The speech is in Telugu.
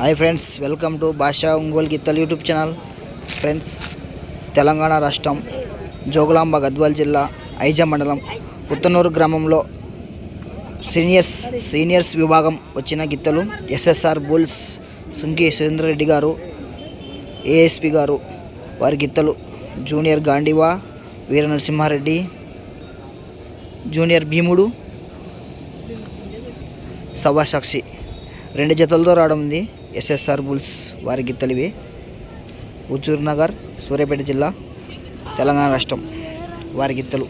Hi friends welcome to Bhasha Ongole గిత్తల్ YouTube channel. Friends Telangana రాష్ట్రం జోగులాంబ గద్వాల్ జిల్లా ఐజా మండలం పుత్తనూరు గ్రామంలో సీనియర్స్ సీనియర్స్ విభాగం వచ్చిన గిత్తలు ఎస్ఎస్ఆర్ బుల్స్ సుంకి సురేంద్రరెడ్డి గారు ఏఎస్పి గారు. వారి గిత్తలు జూనియర్ గాండివా వీర నరసింహారెడ్డి జూనియర్ భీముడు సభాసాక్షి. రెండు జతలతో రావడం ఉంది. ఎస్ఎస్ఆర్ బుల్స్ వారి గిత్తలు ఇవి హుజూర్ నగర్ సూర్యాపేట జిల్లా తెలంగాణ రాష్ట్రం వారి గిత్తలు.